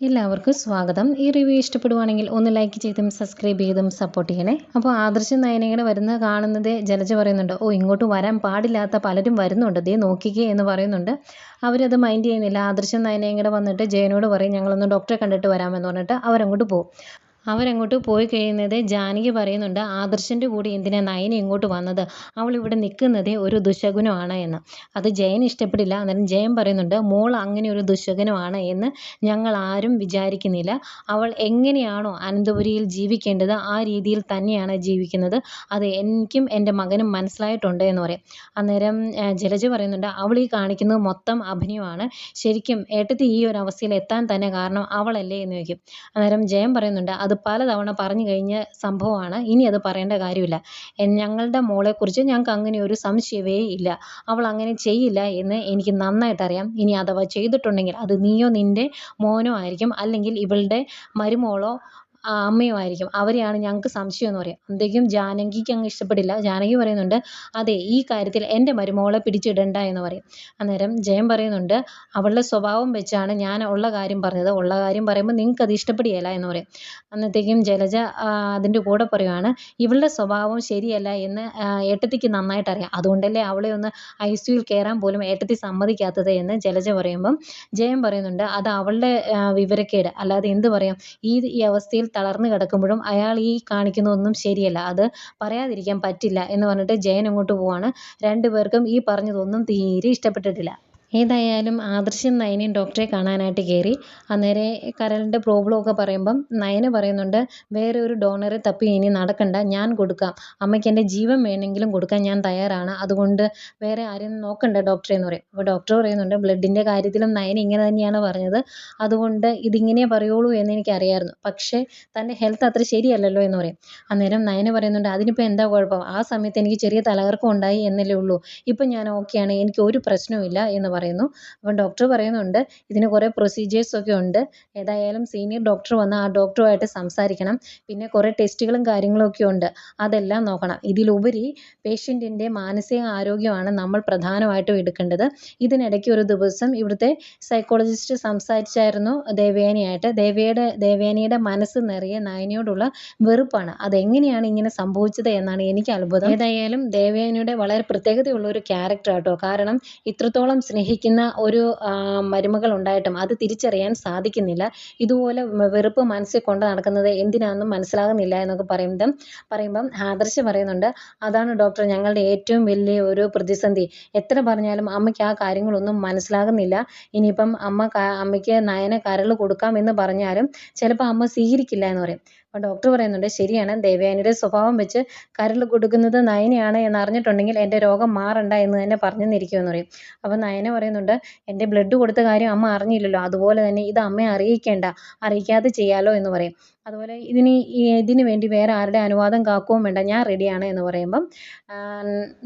എല്ലാവർക്കും സ്വാഗതം. ഈ റിവ്യൂ ഇഷ്ടപ്പെടുവാണെങ്കിൽ ഒന്ന് ലൈക്ക് ചെയ്തും സബ്സ്ക്രൈബ് ചെയ്തും സപ്പോർട്ട് ചെയ്യണേ. അപ്പോൾ ആദർശം നയനയുടെ വരുന്ന കാണുന്നത് ജലജ പറയുന്നുണ്ട് ഓ ഇങ്ങോട്ട് വരാൻ പാടില്ലാത്ത പലരും വരുന്നുണ്ട്. ദേ നോക്കിക്കേ എന്ന് പറയുന്നുണ്ട്. അവരത് മൈൻഡ് ചെയ്യുന്നില്ല. ആദർശം നയനയുടെ വന്നിട്ട് ജയനോട് പറയും ഞങ്ങളൊന്ന് ഡോക്ടറെ കണ്ടിട്ട് വരാമെന്ന് പറഞ്ഞിട്ട് അവരങ്ങോട്ട് പോകും. അവരങ്ങോട്ട് പോയി കഴിയുന്നത് ജാനകി പറയുന്നുണ്ട് ആദർശന്റെ കൂടെ എന്തിനാ നയന ഇങ്ങോട്ട് വന്നത്? അവൾ ഇവിടെ നിൽക്കുന്നത് ഒരു ദുശകുനമാണ് എന്ന്. അത് ജയൻ ഇഷ്ടപ്പെടില്ല അന്നേരം ജയൻ പറയുന്നുണ്ട് മോൾ അങ്ങനെ ഒരു ദുശകുനമാണ് എന്ന് ഞങ്ങൾ ആരും വിചാരിക്കുന്നില്ല. അവൾ എങ്ങനെയാണോ അനന്തപുരിയിൽ ജീവിക്കേണ്ടത് ആ രീതിയിൽ തന്നെയാണ് ജീവിക്കുന്നത്. അത് എനിക്കും എന്റെ മകനും മനസ്സിലായിട്ടുണ്ട് എന്ന് പറയും. അന്നേരം ജലജ പറയുന്നുണ്ട് അവൾ ഈ കാണിക്കുന്നത് മൊത്തം അഭിനയമാണ്. ശരിക്കും ഏട്ടത്തി ഈ ഒരു അവസ്ഥയിൽ എത്താൻ തന്നെ കാരണം അവളല്ലേ എന്ന് ചോദിക്കും. അന്നേരം ജയൻ പറയുന്നുണ്ട് അത് അത് പലതവണ പറഞ്ഞു കഴിഞ്ഞ സംഭവമാണ്. ഇനി അത് പറയേണ്ട കാര്യമില്ല. ഞങ്ങളുടെ മോളെക്കുറിച്ച് ഞങ്ങൾക്ക് അങ്ങനെ ഒരു സംശയമേ ഇല്ല. അവൾ അങ്ങനെ ചെയ്യില്ല എന്ന് എനിക്ക് നന്നായിട്ടറിയാം. ഇനി അഥവാ ചെയ്തിട്ടുണ്ടെങ്കിൽ അത് നീയോ നിന്റെ മോനോ ആയിരിക്കും. അല്ലെങ്കിൽ ഇവളുടെ മരുമോളോ അമ്മയും ആയിരിക്കും അവരെയാണ് ഞങ്ങൾക്ക് സംശയം എന്ന് പറയുക അപ്പോഴത്തേക്കും ജാനകിക്ക് അങ്ങ് ഇഷ്ടപ്പെടില്ല. ജാനകി പറയുന്നുണ്ട് അതെ ഈ കാര്യത്തിൽ എന്റെ മരുമോളെ പിടിച്ചിടണ്ട എന്ന് പറയും. അന്നേരം ജയൻ പറയുന്നുണ്ട് അവളുടെ സ്വഭാവം വെച്ചാണ് ഞാൻ ഉള്ള കാര്യം പറഞ്ഞത്. ഉള്ള കാര്യം പറയുമ്പോൾ നിങ്ങൾക്ക് അത് ഇഷ്ടപ്പെടുകയില്ല എന്ന് പറയും. അന്നത്തേക്കും ജലജ അതിന്റെ കൂടെ പറയുവാണ് ഇവളുടെ സ്വഭാവം ശരിയല്ല എന്ന് ഏട്ടത്തിക്ക് നന്നായിട്ട് അറിയാം. അതുകൊണ്ടല്ലേ അവളെ ഒന്ന് ഐ സിയുയിൽ കയറാൻ പോലും ഏട്ടത്തി സമ്മതിക്കാത്തത് എന്ന് ജലജ പറയുമ്പം ജയൻ പറയുന്നുണ്ട് അത് അവളുടെ വിവരക്കേട്. അല്ലാതെ എന്ത് പറയാം? ഈ ഈ അവസ്ഥയിൽ തളർന്നു കിടക്കുമ്പോഴും അയാൾ ഈ കാണിക്കുന്നതൊന്നും ശരിയല്ല. അത് പറയാതിരിക്കാൻ പറ്റില്ല എന്ന് പറഞ്ഞിട്ട് ജയൻ അങ്ങോട്ട് പോവാണ്. രണ്ടുപേർക്കും ഈ പറഞ്ഞതൊന്നും തീരെ ഇഷ്ടപ്പെട്ടിട്ടില്ല. ഏതായാലും ആദർശം നയനയും ഡോക്ടറെ കാണാനായിട്ട് കയറി അന്നേരെ കരളിന്റെ പ്രോബ്ലമൊക്കെ പറയുമ്പം നയന പറയുന്നുണ്ട് വേറെ ഒരു ഡോണറെ തപ്പി ഇനി നടക്കണ്ട ഞാൻ കൊടുക്കാം. അമ്മയ്ക്ക് എന്റെ ജീവൻ വേണമെങ്കിലും കൊടുക്കാൻ ഞാൻ തയ്യാറാണ്. അതുകൊണ്ട് വേറെ ആരും നോക്കണ്ട ഡോക്ടറെ എന്ന് പറയും. അപ്പോൾ ഡോക്ടർ പറയുന്നുണ്ട് ബ്ലഡിന്റെ കാര്യത്തിലും നയന ഇങ്ങനെ തന്നെയാണ് പറഞ്ഞത്. അതുകൊണ്ട് ഇതിങ്ങനെ പറയുള്ളൂ എന്ന് എനിക്കറിയായിരുന്നു. പക്ഷേ തന്റെ ഹെൽത്ത് അത്ര ശരിയല്ലല്ലോ എന്ന് പറയും. അന്നേരം നയന പറയുന്നുണ്ട് അതിനിപ്പോൾ എന്താ കുഴപ്പം? ആ സമയത്ത് എനിക്ക് ചെറിയ തലകർക്കം ഉണ്ടായി എന്നല്ലേ ഉള്ളൂ. ഇപ്പം ഞാൻ ഓക്കെയാണ് എനിക്ക് ഒരു പ്രശ്നവും ഇല്ല എന്ന് പറയും. പറയുന്നു. അപ്പം ഡോക്ടർ പറയുന്നുണ്ട് ഇതിന് കുറേ പ്രൊസീജിയേഴ്സൊക്കെ ഉണ്ട്. ഏതായാലും സീനിയർ ഡോക്ടർ വന്ന് ആ ഡോക്ടറുമായിട്ട് സംസാരിക്കണം. പിന്നെ കുറേ ടെസ്റ്റുകളും കാര്യങ്ങളൊക്കെ ഉണ്ട്. അതെല്ലാം നോക്കണം. ഇതിലുപരി പേഷ്യന്റിന്റെ മാനസിക ആരോഗ്യമാണ് നമ്മൾ പ്രധാനമായിട്ടും എടുക്കേണ്ടത്. ഇതിനിടയ്ക്ക് ഒരു ദിവസം ഇവിടുത്തെ സൈക്കോളജിസ്റ്റ് സംസാരിച്ചായിരുന്നു ദേവയാനിയായിട്ട്. ദേവയുടെ ദേവയാനിയുടെ മനസ്സ് നിറയെ നയനയോടുള്ള വെറുപ്പാണ്. അതെങ്ങനെയാണ് ഇങ്ങനെ സംഭവിച്ചത് എന്നാണ് എനിക്ക് അത്ഭുതം. ഏതായാലും ദേവയാനിയുടെ വളരെ പ്രത്യേകതയുള്ള ഒരു ക്യാരക്ടർ ആട്ടോ. കാരണം ഇത്രത്തോളം സ്നേഹി സ്നേഹിക്കുന്ന ഒരു മരുമകൾ ഉണ്ടായിട്ടും അത് തിരിച്ചറിയാൻ സാധിക്കുന്നില്ല. ഇതുപോലെ വെറുപ്പ് മനസ്സിൽ കൊണ്ട് നടക്കുന്നത് എന്തിനാണെന്നും മനസ്സിലാകുന്നില്ല എന്നൊക്കെ പറയുമ്പം പറയുമ്പം ആദർശ് പറയുന്നുണ്ട് അതാണ് ഡോക്ടർ ഞങ്ങളുടെ ഏറ്റവും വലിയ ഒരു പ്രതിസന്ധി. എത്ര പറഞ്ഞാലും അമ്മയ്ക്ക് ആ കാര്യങ്ങളൊന്നും മനസ്സിലാകുന്നില്ല. ഇനിയിപ്പം അമ്മ അമ്മയ്ക്ക് നയന കരൾ കൊടുക്കാം എന്ന് പറഞ്ഞാലും ചിലപ്പോൾ അമ്മ സ്വീകരിക്കില്ല എന്ന് പറയും. അപ്പോൾ ഡോക്ടർ പറയുന്നുണ്ട് ശരിയാണ്. ദേവയാനിയുടെ സ്വഭാവം വെച്ച് കരൾ കൊടുക്കുന്നത് നയനയാണ് എന്ന് അറിഞ്ഞിട്ടുണ്ടെങ്കിൽ എന്റെ രോഗം മാറണ്ട എന്ന് തന്നെ പറഞ്ഞെന്നിരിക്കുമെന്ന് പറയും. അപ്പോൾ നയന പറയുന്നുണ്ട് എന്റെ ബ്ലഡ് കൊടുത്ത കാര്യം അമ്മ അറിഞ്ഞില്ലല്ലോ. അതുപോലെ തന്നെ ഇത് അമ്മയെ അറിയിക്കേണ്ട അറിയിക്കാതെ ചെയ്യാലോ എന്ന് പറയും. അതുപോലെ ഇതിന് ഇതിന് വേണ്ടി വേറെ ആരുടെ അനുവാദം കാക്കുകയും വേണ്ട ഞാൻ റെഡിയാണ് എന്ന് പറയുമ്പം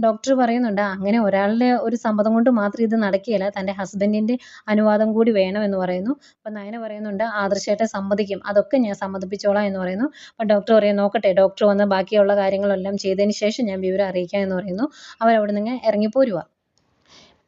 ഡോക്ടർ പറയുന്നുണ്ട് അങ്ങനെ ഒരാളുടെ ഒരു സമ്മതം കൊണ്ട് മാത്രം ഇത് നടക്കുകയില്ല തന്റെ ഹസ്ബൻഡിന്റെ അനുവാദം കൂടി വേണം എന്ന് പറയുന്നു. അപ്പം നയന പറയുന്നുണ്ട് ആദർശേട്ടൻ സമ്മതിക്കും അതൊക്കെ ഞാൻ സമ്മതിപ്പിച്ചോളാം എന്ന് പറയുന്നു. അപ്പം ഡോക്ടർ പറയും നോക്കട്ടെ ഡോക്ടർ വന്ന് ബാക്കിയുള്ള കാര്യങ്ങളെല്ലാം ചെയ്തതിന് ശേഷം ഞാൻ വിവരം അറിയിക്കാം എന്ന് പറയുന്നു. അവരവിടെ നിന്ന് ഇറങ്ങിപ്പോരുക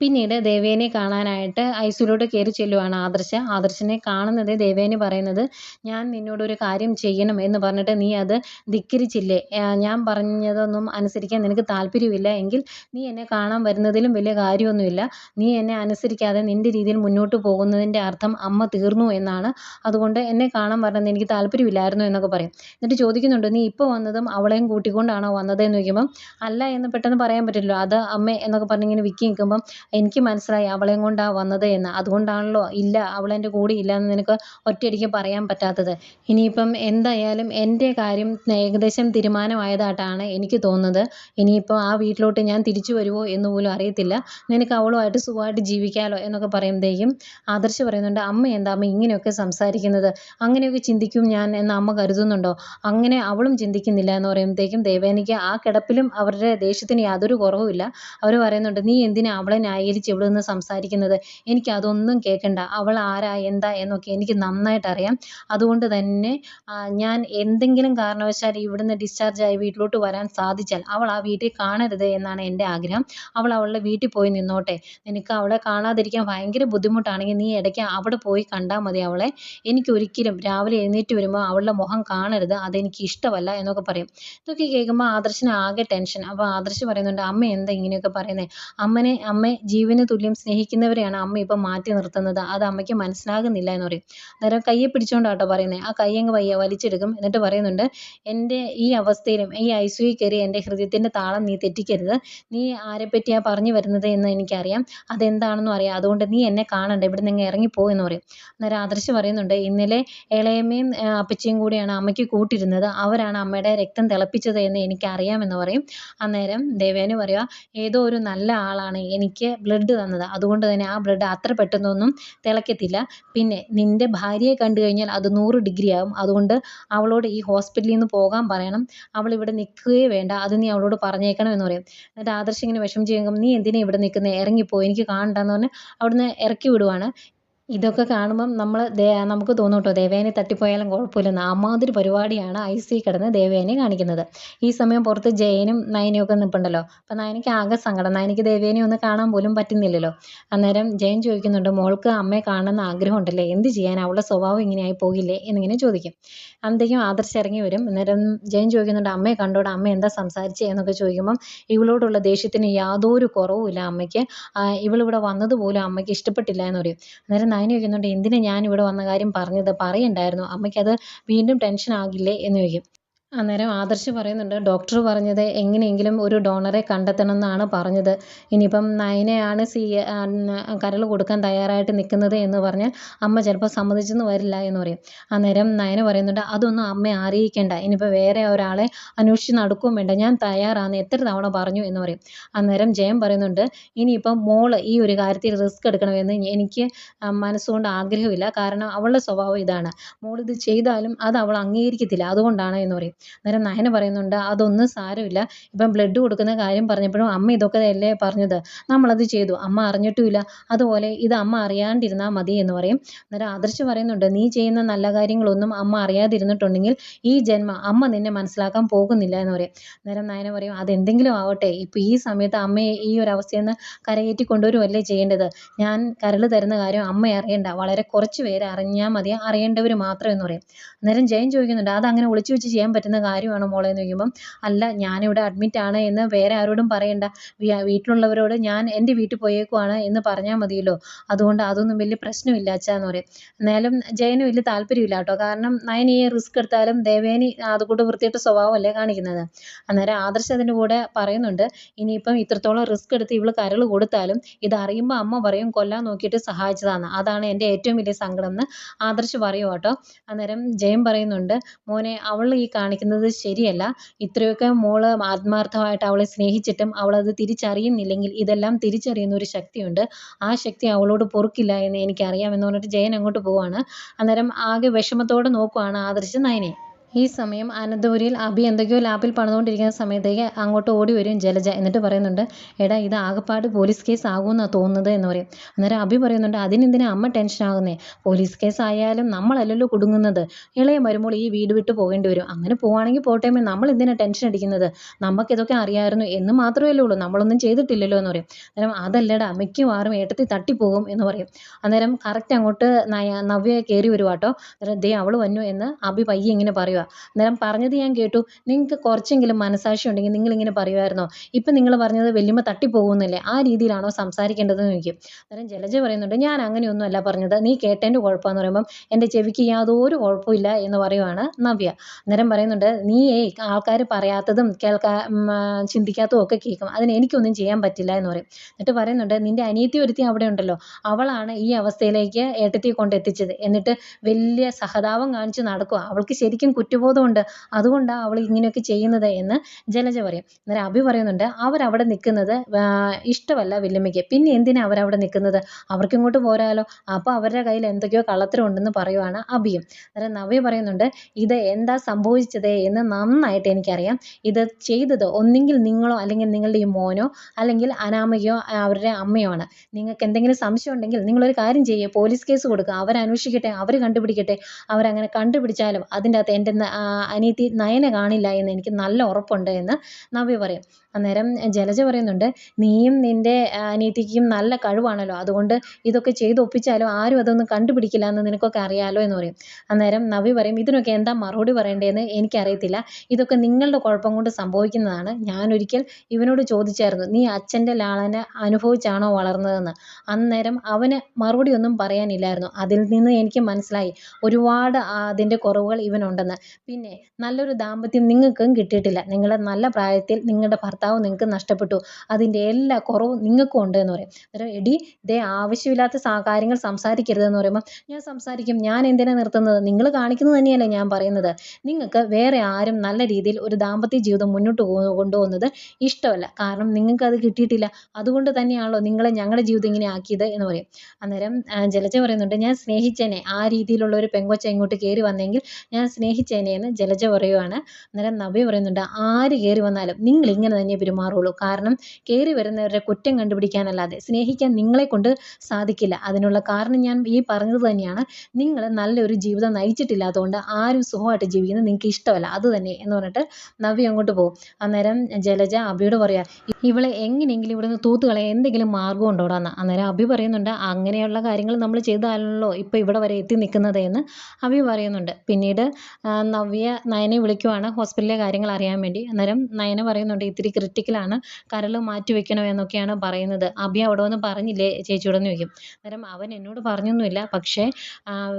പിന്നീട് ദേവേനെ കാണാനായിട്ട് ഐസുലോട്ട് കയറി ചെല്ലുവാണ് ആദർശ. ആദർശനെ കാണുന്നത് ദേവേന് പറയുന്നത് ഞാൻ നിന്നോടൊരു കാര്യം ചെയ്യണം എന്ന് പറഞ്ഞിട്ട് നീ അത് ധിക്കരിച്ചില്ലേ? ഞാൻ പറഞ്ഞതൊന്നും അനുസരിക്കാൻ നിനക്ക് താല്പര്യമില്ല എങ്കിൽ നീ എന്നെ കാണാൻ വരുന്നതിലും വലിയ കാര്യമൊന്നുമില്ല. നീ എന്നെ അനുസരിക്കാതെ നിന്റെ രീതിയിൽ മുന്നോട്ട് പോകുന്നതിന്റെ അർത്ഥം അമ്മ തീർന്നു എന്നാണ്. അതുകൊണ്ട് എന്നെ കാണാൻ വരണമെന്ന് എനിക്ക് താല്പര്യമില്ലായിരുന്നു എന്നൊക്കെ പറയും. എന്നിട്ട് ചോദിക്കുന്നുണ്ട് നീ ഇപ്പോൾ വന്നതും അവളെയും കൂട്ടിക്കൊണ്ടാണോ വന്നത് എന്ന് ചോദിക്കുമ്പം അല്ല എന്ന് പെട്ടെന്ന് പറയാൻ പറ്റില്ലല്ലോ. അത് അമ്മ എന്നൊക്കെ പറഞ്ഞിങ്ങനെ വിക്കി നിൽക്കുമ്പം എനിക്ക് മനസ്സിലായി അവളെയും കൊണ്ടാണ് വന്നത് എന്ന്. അതുകൊണ്ടാണല്ലോ ഇല്ല അവളെന്റെ കൂടെ ഇല്ല എന്ന് നിനക്ക് ഒറ്റയടിക്ക് പറയാൻ പറ്റാത്തത്. ഇനിയിപ്പം എന്തായാലും എന്റെ കാര്യം ഏകദേശം തീരുമാനമായതായിട്ടാണ് എനിക്ക് തോന്നുന്നത്. ഇനിയിപ്പോൾ ആ വീട്ടിലോട്ട് ഞാൻ തിരിച്ചു വരുമോ എന്ന് പോലും അറിയത്തില്ല. നിനക്ക് അവളുമായിട്ട് സുഖമായിട്ട് ജീവിക്കാമല്ലോ എന്നൊക്കെ പറയുമ്പോഴത്തേക്കും ആദർശ് പറയുന്നുണ്ട് അമ്മ എന്താ അമ്മ ഇങ്ങനെയൊക്കെ സംസാരിക്കുന്നത്? അങ്ങനെയൊക്കെ ചിന്തിക്കും ഞാൻ എന്ന് അമ്മ കരുതുന്നുണ്ടോ? അങ്ങനെ അവളും ചിന്തിക്കുന്നില്ല എന്ന് പറയുമ്പോഴത്തേക്കും ദേവേനിക്ക് ആ കിടപ്പിലും അവരുടെ ദേഷ്യത്തിന് യാതൊരു കുറവുമില്ല. അവർ പറയുന്നുണ്ട് നീ എന്തിനാ അവളെ ന്യായീകരിച്ച് ഇവിടെ നിന്ന് സംസാരിക്കുന്നത്. എനിക്ക് അതൊന്നും കേൾക്കണ്ട. അവൾ ആരാ എന്താ എന്നൊക്കെ എനിക്ക് നന്നായിട്ട് അറിയാം. അതുകൊണ്ട് തന്നെ ഞാൻ എന്തെങ്കിലും കാരണവശാൽ ഇവിടുന്ന് ഡിസ്ചാർജ് ആയി വീട്ടിലോട്ട് വരാൻ സാധിച്ചാൽ അവൾ ആ വീട്ടിൽ കാണരുത് എന്നാണ് എന്റെ ആഗ്രഹം. അവൾ അവളുടെ വീട്ടിൽ പോയി നിന്നോട്ടെ. നിനക്ക് അവളെ കാണാതിരിക്കാൻ ഭയങ്കര ബുദ്ധിമുട്ടാണെങ്കിൽ നീ ഇടയ്ക്ക് അവിടെ പോയി കണ്ടാൽ മതി അവളെ. എനിക്ക് ഒരിക്കലും രാവിലെ എഴുന്നേറ്റ് വരുമ്പോൾ അവളുടെ മുഖം കാണരുത്. അതെനിക്ക് ഇഷ്ടമല്ല എന്നൊക്കെ പറയും. ഇതൊക്കെ കേൾക്കുമ്പോൾ ആദർശിന് ആകെ ടെൻഷൻ അപ്പോൾ ആദർശ് പറയുന്നുണ്ട് അമ്മ എന്താ ഇങ്ങനെയൊക്കെ പറയുന്നത്? അമ്മനെ അമ്മ ജീവന് തുല്യം സ്നേഹിക്കുന്നവരെയാണ് അമ്മ ഇപ്പം മാറ്റി നിർത്തുന്നത്. അത് അമ്മയ്ക്ക് മനസ്സിലാകുന്നില്ല എന്ന് പറയും. അന്നേരം കയ്യെ പിടിച്ചുകൊണ്ടാട്ടോ പറയുന്നത് ആ കൈ അങ്ങ് വയ്യ വലിച്ചെടുക്കും. എന്നിട്ട് പറയുന്നുണ്ട് എന്റെ ഈ അവസ്ഥയിലും ഈ ഐ കയറി എന്റെ ഹൃദയത്തിന്റെ താളം നീ തെറ്റിക്കരുത്. നീ ആരെപ്പറ്റിയാണ് പറഞ്ഞു വരുന്നത് എന്ന് എനിക്കറിയാം. അതെന്താണെന്നും അറിയാം. അതുകൊണ്ട് നീ എന്നെ കാണണ്ട. ഇവിടെ നിന്ന് ഇറങ്ങിപ്പോ എന്ന് പറയും. അന്നേരം ആദർശ് പറയുന്നുണ്ട് ഇന്നലെ ഇളയമ്മയും അപ്പച്ചിയും കൂടിയാണ് അമ്മയ്ക്ക് കൂട്ടിരുന്നത്. അവരാണ് അമ്മയുടെ രക്തം തിളപ്പിച്ചത് എന്ന് എനിക്കറിയാമെന്ന് പറയും. അന്നേരം ദേവേനു പറയുക ഏതോ ഒരു നല്ല ആളാണ്. എനിക്ക് ബ്ലഡ് തന്നത് അതുകൊണ്ട് തന്നെ ആ ബ്ലഡ് അത്ര പെട്ടെന്നൊന്നും തിളക്കത്തില്ല. പിന്നെ നിന്റെ ഭാര്യയെ കണ്ടു കഴിഞ്ഞാൽ അത് നൂറ് ഡിഗ്രി ആകും അതുകൊണ്ട് അവളോട് ഈ ഹോസ്പിറ്റലിൽ നിന്ന് പോകാൻ പറയണം. അവൾ ഇവിടെ നിൽക്കുകയേ വേണ്ട. അത് നീ അവളോട് പറഞ്ഞേക്കണം എന്ന് പറയും. എന്നിട്ട് ആദർശ് ഇങ്ങനെ വിഷമിച്ച് കഴിയുമ്പോൾ നീ എന്തിനാണ് ഇവിടെ നിൽക്കുന്നത് ഇറങ്ങിപ്പോ. എനിക്ക് കാണണ്ടെന്ന് പറഞ്ഞ് അവിടുന്ന് ഇറക്കി വിടുവാണ്. ഇതൊക്കെ കാണുമ്പം നമ്മൾ നമുക്ക് തോന്നും കേട്ടോ ദേവേനെ തട്ടിപ്പോയാലും കുഴപ്പമില്ലെന്ന്. അമ്മാതിരി പരിപാടിയാണ് ഐ സി കിടന്ന് ദേവേനെ കാണിക്കുന്നത്. ഈ സമയം പുറത്ത് ജയനും നയനും ഒക്കെ നിൽപ്പുണ്ടല്ലോ അപ്പം നയനയ്ക്ക് ആകെ സങ്കടം. നയനയ്ക്ക് ദേവേനെ ഒന്ന് കാണാൻ പോലും പറ്റുന്നില്ലല്ലോ. അന്നേരം ജയൻ ചോദിക്കുന്നുണ്ട് മോൾക്ക് അമ്മയെ കാണണമെന്ന് ആഗ്രഹമുണ്ടല്ലേ? എന്ത് ചെയ്യാൻ? അവളുടെ സ്വഭാവം ഇങ്ങനെയായി പോകില്ലേ? എന്നിങ്ങനെ ചോദിക്കും. അന്നേക്കും ആദർശ് ഇറങ്ങി വരും. അന്നേരം ജയൻ ചോദിക്കുന്നുണ്ട് അമ്മയെ കണ്ടോടെ? അമ്മ എന്താ സംസാരിച്ചേ? എന്നൊക്കെ ചോദിക്കുമ്പം ഇവളോടുള്ള ദേഷ്യത്തിന് യാതൊരു കുറവുമില്ല അമ്മയ്ക്ക്. ഇവളിവിടെ വന്നതുപോലും അമ്മയ്ക്ക് ഇഷ്ടപ്പെട്ടില്ല എന്ന് പറയും. അന്നേരം നയന ചോദിക്കുന്നുണ്ട് എന്തിനാണ് ഞാൻ ഇവിടെ വന്ന കാര്യം പറഞ്ഞത്? പറയണ്ടായിരുന്നു. അമ്മയ്ക്കത് വീണ്ടും ടെൻഷൻ ആകില്ലേ എന്ന് ചോദിക്കും. അന്നേരം ആദർശ് പറയുന്നുണ്ട് ഡോക്ടർ പറഞ്ഞത് എങ്ങനെയെങ്കിലും ഒരു ഡോണറെ കണ്ടെത്തണം എന്നാണ് പറഞ്ഞത്. ഇനിയിപ്പം നയനയാണ് സി കരൾ കൊടുക്കാൻ തയ്യാറായിട്ട് നിൽക്കുന്നത് എന്ന് പറഞ്ഞാൽ അമ്മ ചിലപ്പോൾ സമ്മതിച്ചെന്ന് വരില്ല എന്ന് പറയും. അന്നേരം നയന പറയുന്നുണ്ട് അതൊന്നും അമ്മയെ അറിയിക്കേണ്ട. ഇനിയിപ്പോൾ വേറെ ഒരാളെ അന്വേഷിച്ച് നടക്കുകയും വേണ്ട. ഞാൻ തയ്യാറാണ് എത്ര തവണ പറഞ്ഞു എന്ന് പറയും. അന്നേരം ജയം പറയുന്നുണ്ട് ഇനിയിപ്പം മോൾ ഈ ഒരു കാര്യത്തിൽ റിസ്ക് എടുക്കണമെന്ന് എനിക്ക് മനസ്സുകൊണ്ട് ആഗ്രഹമില്ല. കാരണം അവളുടെ സ്വഭാവം ഇതാണ്. മോളിത് ചെയ്താലും അത് അവൾ അംഗീകരിക്കത്തില്ല. അതുകൊണ്ടാണ് എന്ന് പറയും. അന്നേരം നയന പറയുന്നുണ്ട് അതൊന്നും സാരമില്ല. ഇപ്പം ബ്ലഡ് കൊടുക്കുന്ന കാര്യം പറഞ്ഞപ്പോഴും അമ്മ ഇതൊക്കെ അല്ലേ പറഞ്ഞത്? നമ്മളത് ചെയ്തു. അമ്മ അറിഞ്ഞിട്ടുമില്ല. അതുപോലെ ഇത് അമ്മ അറിയാണ്ടിരുന്നാൽ മതി എന്ന് പറയും. അന്നേരം ആദർശ് പറയുന്നുണ്ട് നീ ചെയ്യുന്ന നല്ല കാര്യങ്ങളൊന്നും അമ്മ അറിയാതിരുന്നിട്ടുണ്ടെങ്കിൽ ഈ ജന്മ അമ്മ നിന്നെ മനസ്സിലാക്കാൻ പോകുന്നില്ല എന്ന് പറയും. അന്നേരം നയന പറയും അതെന്തെങ്കിലും ആവട്ടെ. ഇപ്പോൾ ഈ സമയത്ത് അമ്മയെ ഈ ഒരു അവസ്ഥയിൽ നിന്ന് കരകയറ്റി കൊണ്ടുവരുമല്ലേ ചെയ്യേണ്ടത്? ഞാൻ കരൾ തരുന്ന കാര്യം അമ്മ അറിയണ്ട. വളരെ കുറച്ച് പേര് അറിഞ്ഞാൽ മതി. അറിയേണ്ടവർ മാത്രം എന്ന് പറയും. അന്നേരം ജയൻ ചോദിക്കുന്നുണ്ട് അത് അങ്ങനെ ഒളിച്ചു വെച്ച് ചെയ്യാൻ പറ്റുന്ന കാര്യമാണോ മോളെ എന്ന് ചോദിക്കുമ്പം അല്ല ഞാനിവിടെ അഡ്മിറ്റ് ആണ് എന്ന് വേറെ ആരോടും പറയണ്ട. വീട്ടിലുള്ളവരോട് ഞാൻ എന്റെ വീട്ടിൽ പോയേക്കുവാണ് എന്ന് പറഞ്ഞാൽ മതിയല്ലോ. അതുകൊണ്ട് അതൊന്നും വലിയ പ്രശ്നമില്ല അച്ഛാ എന്ന് പറയും. എന്നാലും ജയന് വലിയ താല്പര്യമില്ല കേട്ടോ. കാരണം നയൻ ഈ റിസ്ക് എടുത്താലും ദേവേനി അതുകൂട്ട് വൃത്തിയായിട്ട് സ്വഭാവമല്ലേ കാണിക്കുന്നത്. അന്നേരം ആദർശ് അതിന്റെ കൂടെ പറയുന്നുണ്ട് ഇനിയിപ്പം ഇത്രത്തോളം റിസ്ക് എടുത്ത് ഇവൾ കരൾ കൊടുത്താലും ഇതറിയുമ്പോൾ അമ്മ പറയും കൊല്ലാൻ നോക്കിയിട്ട് സഹായിച്ചതാണ് അതാണ് എന്റെ ഏറ്റവും വലിയ സങ്കടം എന്ന് ആദർശ് പറയും കേട്ടോ. അന്നേരം ജയം പറയുന്നുണ്ട് മോനെ അവൾ ഈ കാണിക്കുന്നത് ശരിയല്ല. ഇത്രയൊക്കെ മോൾ ആത്മാർത്ഥമായിട്ട് അവളെ സ്നേഹിച്ചിട്ടും അവളത് തിരിച്ചറിയുന്നില്ലെങ്കിൽ ഇതെല്ലാം തിരിച്ചറിയുന്ന ഒരു ശക്തിയുണ്ട്. ആ ശക്തി അവളോട് പൊറുക്കില്ല എന്ന് എനിക്കറിയാം എന്ന് പറഞ്ഞിട്ട് ജയൻ അങ്ങോട്ട് പോവാണ്. അന്നേരം ആകെ വിഷമത്തോടെ നോക്കുവാണ് ആദർശ് നയനെ. ഈ സമയം അനന്തപുരിയിൽ അഭി എന്തൊക്കെയോ ലാപ്പിൽ പണിതുകൊണ്ടിരിക്കുന്ന സമയത്തേക്ക് അങ്ങോട്ട് ഓടി വരും ജലജ. എന്നിട്ട് പറയുന്നുണ്ട് എടാ ഇത് ആകപ്പാട് പോലീസ് കേസ് ആകുമെന്നാണ് തോന്നുന്നത് എന്ന് പറയും. അന്നേരം അഭി പറയുന്നുണ്ട് അതിനെന്തിനാ അമ്മ ടെൻഷൻ ആകുന്നേ? പോലീസ് കേസ് ആയാലും നമ്മളല്ലല്ലോ കുടുങ്ങുന്നത്. ഇളയ വരുമ്പോൾ ഈ വീട് വിട്ട് പോകേണ്ടി വരും. അങ്ങനെ പോവാണെങ്കിൽ പോട്ടെ നമ്മൾ എന്തിനാ ടെൻഷൻ അടിക്കുന്നത്? നമുക്കിതൊക്കെ അറിയാമായിരുന്നു എന്ന് മാത്രമല്ലേ ഉള്ളൂ. നമ്മളൊന്നും ചെയ്തിട്ടില്ലല്ലോ എന്ന് പറയും. അന്നേരം അതല്ലടാ മിക്കവാറും ഏട്ടത്തി തട്ടിപ്പോകും എന്ന് പറയും. അന്നേരം കറക്റ്റ് അങ്ങോട്ട് നവ്യ കയറി വരുവാട്ടോ. അന്നേരം ദേ അവൾ വന്നു എന്ന് അഭി പയ്യെ ഇങ്ങനെ പറയുക അന്നേരം പറഞ്ഞത് ഞാൻ കേട്ടു. നിങ്ങൾക്ക് കുറച്ചെങ്കിലും മനസാക്ഷി ഉണ്ടെങ്കിൽ നിങ്ങളിങ്ങനെ പറയുമായിരുന്നോ? ഇപ്പം നിങ്ങൾ പറഞ്ഞത് വല്യമ്മ തട്ടിപ്പോകുന്നില്ലേ? ആ രീതിയിലാണോ സംസാരിക്കേണ്ടതെന്ന് ചോദിക്കും. അന്നേരം ജലജ പറയുന്നുണ്ട് ഞാൻ അങ്ങനെയൊന്നും അല്ല പറഞ്ഞത്. നീ കേട്ടതിന്റെ കുഴപ്പമെന്ന് പറയുമ്പം എന്റെ ചെവിക്ക് യാതൊരു കുഴപ്പമില്ല എന്ന് പറയുവാണ് നവ്യ. അന്നേരം പറയുന്നുണ്ട് നീ ആൾക്കാർ പറയാത്തതും കേൾക്കാ ചിന്തിക്കാത്തതും ഒക്കെ കേൾക്കും. അതിന് എനിക്കൊന്നും ചെയ്യാൻ പറ്റില്ല എന്ന് പറയും. എന്നിട്ട് പറയുന്നുണ്ട് നിന്റെ അനിയത്തി ഒരുത്തി അവിടെ ഉണ്ടല്ലോ. അവളാണ് ഈ അവസ്ഥയിലേക്ക് ഏട്ടത്തിയെ കൊണ്ടെത്തിച്ചത് എന്നിട്ട് വലിയ സഹതാപം കാണിച്ച് നടക്കുക അവൾക്ക് ശരിക്കും കുറ്റബോധമുണ്ട്. അതുകൊണ്ടാണ് അവൾ ഇങ്ങനെയൊക്കെ ചെയ്യുന്നത് എന്ന് ജലജ പറയും. അന്നേരം അഭി പറയുന്നുണ്ട് അവരവിടെ നിൽക്കുന്നത് ഇഷ്ടമല്ല വല്യമ്മയ്ക്ക് പിന്നെ എന്തിനാണ് അവരവിടെ നിൽക്കുന്നത്? അവർക്ക് ഇങ്ങോട്ട് പോരാലോ? അപ്പോൾ അവരുടെ കയ്യിൽ എന്തൊക്കെയോ കള്ളത്തരം ഉണ്ടെന്ന് പറയുവാണ് അഭിയും. അന്നേരം നവ്യ പറയുന്നുണ്ട് ഇത് എന്താ സംഭവിച്ചത് എന്ന് നന്നായിട്ട് എനിക്കറിയാം. ഇത് ചെയ്തത് ഒന്നെങ്കിൽ നിങ്ങളോ അല്ലെങ്കിൽ നിങ്ങളുടെ ഈ മോനോ അല്ലെങ്കിൽ അനാമയോ അവരുടെ അമ്മയോ ആണ് നിങ്ങൾക്ക് എന്തെങ്കിലും സംശയം ഉണ്ടെങ്കിൽ നിങ്ങളൊരു കാര്യം ചെയ്യുക പോലീസ് കേസ് കൊടുക്കുക അവരന്വേഷിക്കട്ടെ അവർ കണ്ടുപിടിക്കട്ടെ. അവരങ്ങനെ കണ്ടുപിടിച്ചാലും അതിന്റെ അകത്ത് എന്റെ അനിയത്തി നയന കാണില്ല എന്ന് എനിക്ക് നല്ല ഉറപ്പുണ്ട് എന്ന് നവ്യ പറയും. അന്നേരം ജലജ പറയുന്നുണ്ട് നീയും നിന്റെ അനിയത്തിക്കും നല്ല കഴിവാണല്ലോ. അതുകൊണ്ട് ഇതൊക്കെ ചെയ്ത് ഒപ്പിച്ചാലും? ആരും അതൊന്നും കണ്ടുപിടിക്കില്ല എന്ന് നിനക്കൊക്കെ അറിയാലോ? എന്ന് പറയും. അന്നേരം നവി പറയും ഇതിനൊക്കെ എന്താ മറുപടി പറയേണ്ടതെന്ന് എനിക്കറിയത്തില്ല. ഇതൊക്കെ നിങ്ങളുടെ കുഴപ്പം കൊണ്ട് സംഭവിക്കുന്നതാണ്. ഞാനൊരിക്കൽ ഇവനോട് ചോദിച്ചായിരുന്നു നീ അച്ഛന്റെ ലാളന അനുഭവിച്ചാണോ വളർന്നതെന്ന്? അന്നേരം അവന് മറുപടി ഒന്നും പറയാനില്ലായിരുന്നു. അതിൽ നിന്ന് എനിക്ക് മനസ്സിലായി ഒരുപാട് അതിന്റെ കുറവുകൾ ഇവനുണ്ടെന്ന്. പിന്നെ നല്ലൊരു ദാമ്പത്യം നിങ്ങൾക്കും കിട്ടിയിട്ടില്ല. നിങ്ങളുടെ നല്ല പ്രായത്തിൽ നിങ്ങളുടെ ഭർത്താവ് നിങ്ങൾക്ക് നഷ്ടപ്പെട്ടു. അതിന്റെ എല്ലാ കുറവും നിങ്ങൾക്കും ഉണ്ട് എന്ന് പറയും. അന്നേരം എടി ഇതേ ആവശ്യമില്ലാത്ത കാര്യങ്ങൾ സംസാരിക്കരുത് എന്ന് പറയുമ്പോൾ ഞാൻ സംസാരിക്കും. ഞാൻ എന്തിനാണ് നിർത്തുന്നത്? നിങ്ങൾ കാണിക്കുന്നത് തന്നെയല്ലേ ഞാൻ പറയുന്നത്. നിങ്ങൾക്ക് വേറെ ആരും നല്ല രീതിയിൽ ഒരു ദാമ്പത്യ ജീവിതം മുന്നോട്ട് കൊണ്ടുപോകുന്നത് ഇഷ്ടമല്ല. കാരണം നിങ്ങൾക്ക് അത് കിട്ടിയിട്ടില്ല. അതുകൊണ്ട് തന്നെയാണല്ലോ നിങ്ങളെ ഞങ്ങളുടെ ജീവിതം ഇങ്ങനെ ആക്കിയത് എന്ന് പറയും. അന്നേരം ജലജ പറയുന്നുണ്ട് ഞാൻ സ്നേഹിച്ചേനെ. ആ രീതിയിലുള്ള ഒരു പെങ്കൊച്ച ഇങ്ങോട്ട് കയറി വന്നെങ്കിൽ ഞാൻ സ്നേഹിച്ചേനെ എന്ന് ജലജ പറയുവാണ്. അന്നേരം നബി പറയുന്നുണ്ട് ആര് കയറി വന്നാലും നിങ്ങൾ ഇങ്ങനെ തന്നെ പെരുമാറുള്ളൂ കാരണം കയറി വരുന്നവരുടെ കുറ്റം കണ്ടുപിടിക്കാനല്ലാതെ സ്നേഹിക്കാൻ നിങ്ങളെ കൊണ്ട് സാധിക്കില്ല. അതിനുള്ള കാരണം ഞാൻ ഈ പറഞ്ഞത് തന്നെയാണ്. നിങ്ങൾ നല്ലൊരു ജീവിതം നയിച്ചിട്ടില്ലാത്തതുകൊണ്ട് ആരും സുഖമായിട്ട് ജീവിക്കുന്നത് നിങ്ങൾക്ക് ഇഷ്ടമല്ല. അത് തന്നെ എന്ന് പറഞ്ഞിട്ട് നവ്യ അങ്ങോട്ട് പോകും. അന്നേരം ജലജ അബിയോട് പറയാ ഇവളെ എങ്ങനെയെങ്കിലും ഇവിടുന്ന് തൂത്ത് കളയാൻ എന്തെങ്കിലും മാർഗം ഉണ്ടോടാന്ന് അന്നേരം അബി പറയുന്നുണ്ട് അങ്ങനെയുള്ള കാര്യങ്ങൾ നമ്മൾ ചെയ്താലല്ലോ ഇപ്പോൾ ഇവിടെ വരെ എത്തി നിൽക്കുന്നത് എന്ന്. അബി പറയുന്നുണ്ട്. പിന്നീട് നവ്യ നയനെ വിളിക്കുവാണ് ഹോസ്പിറ്റലിലെ കാര്യങ്ങൾ അറിയാൻ വേണ്ടി. അന്നേരം നയന പറയുന്നുണ്ട് ഇത്തിരി ക്രിട്ടിക്കലാണ് കരൾ മാറ്റി വെക്കണം എന്നൊക്കെയാണ് പറയുന്നത്. അബി അവിടെ വന്ന് പറഞ്ഞില്ലേ? ചേച്ചിയോടെന്ന് ചോദിക്കും. അന്നേരം അവൻ എന്നോട് പറഞ്ഞൊന്നുമില്ല. പക്ഷേ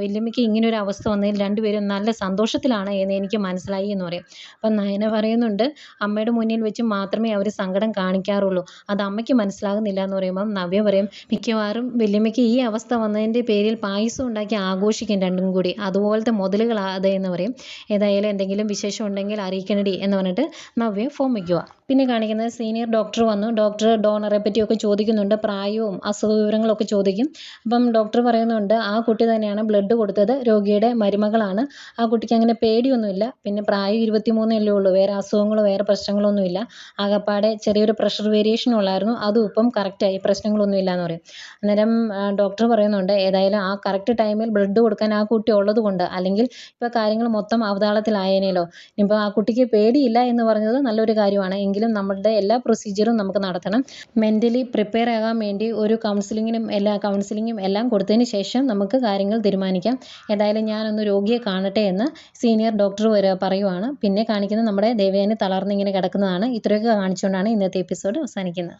വല്യമ്മയ്ക്ക് ഇങ്ങനെ ഒരു അവസ്ഥ വന്നതിൽ രണ്ടുപേരും നല്ല സന്തോഷത്തിലാണ് എന്ന് എനിക്ക് മനസ്സിലായി എന്ന് പറയും. അപ്പം നയന പറയുന്നുണ്ട് അമ്മയുടെ മുന്നിൽ വെച്ച് മാത്രമേ അവർ സങ്കടം കാണിക്കാറുള്ളൂ. അത് അമ്മയ്ക്ക് മനസ്സിലാകുന്നില്ല എന്ന് പറയുമ്പം നവ്യ പറയും മിക്കവാറും വല്യമ്മയ്ക്ക് ഈ അവസ്ഥ വന്നതിന്റെ പേരിൽ പായസം ഉണ്ടാക്കി ആഘോഷിക്കും രണ്ടും കൂടി. അതുപോലത്തെ മുതലുകളാണ് എന്ന് പറയും. ഏതായാലും എന്തെങ്കിലും വിശേഷം ഉണ്ടെങ്കിൽ അറിയിക്കണടി എന്ന് പറഞ്ഞിട്ട് നവ്യ ഫോം വയ്ക്കുക. പിന്നെ കാണിക്കുന്നത് സീനിയർ ഡോക്ടർ വന്നു. ഡോക്ടർ ഡോണറെ പറ്റിയൊക്കെ ചോദിക്കുന്നുണ്ട്. പ്രായവും അസുഖ വിവരങ്ങളൊക്കെ ചോദിക്കും. അപ്പം ഡോക്ടർ പറയുന്നുണ്ട് ആ കുട്ടി തന്നെയാണ് ബ്ലഡ് കൊടുത്തത്. രോഗിയുടെ മരുമകളാണ്. ആ കുട്ടിക്ക് അങ്ങനെ പേടിയൊന്നുമില്ല. പിന്നെ പ്രായം ഇരുപത്തി മൂന്നല്ലേ ഉള്ളൂ. വേറെ അസുഖങ്ങളോ വേറെ പ്രശ്നങ്ങളൊന്നുമില്ല ആകപ്പാടെ ചെറിയൊരു പ്രഷർ വേരിയേഷൻ ഉള്ളായിരുന്നു. അതും ഇപ്പം കറക്റ്റായി പ്രശ്നങ്ങളൊന്നും ഇല്ല എന്ന് പറയും. അന്നേരം ഡോക്ടർ പറയുന്നുണ്ട് ഏതായാലും ആ കറക്റ്റ് ടൈമിൽ ബ്ലഡ് കൊടുക്കാൻ ആ കുട്ടി ഉള്ളത് കൊണ്ട് അല്ലെങ്കിൽ ഇപ്പോൾ കാര്യങ്ങൾ മൊത്തം അവതാളത്തിലായേനേലോ. ഇനിയിപ്പോൾ ആ കുട്ടിക്ക് പേടിയില്ല എന്ന് പറഞ്ഞത് നല്ലൊരു കാര്യമാണ്. എങ്കിൽ എങ്കിലും നമ്മളുടെ എല്ലാ പ്രൊസീജിയറും നമുക്ക് നടത്തണം. മെന്റലി പ്രിപ്പയർ ആകാൻ വേണ്ടി ഒരു കൗൺസിലിങ്ങിനും എല്ലാ കൗൺസിലിങ്ങും എല്ലാം കൊടുത്തതിന് ശേഷം നമുക്ക് കാര്യങ്ങൾ തീരുമാനിക്കാം. ഏതായാലും ഞാനൊന്ന് രോഗിയെ കാണട്ടെ എന്ന് സീനിയർ ഡോക്ടർ പറയുവാണ്. പിന്നെ കാണിക്കുന്നത് നമ്മുടെ ദേവയാനി തളർന്നിങ്ങനെ കിടക്കുന്നതാണ്. ഇത്രയൊക്കെ കാണിച്ചുകൊണ്ടാണ് ഇന്നത്തെ എപ്പിസോഡ് അവസാനിക്കുന്നത്.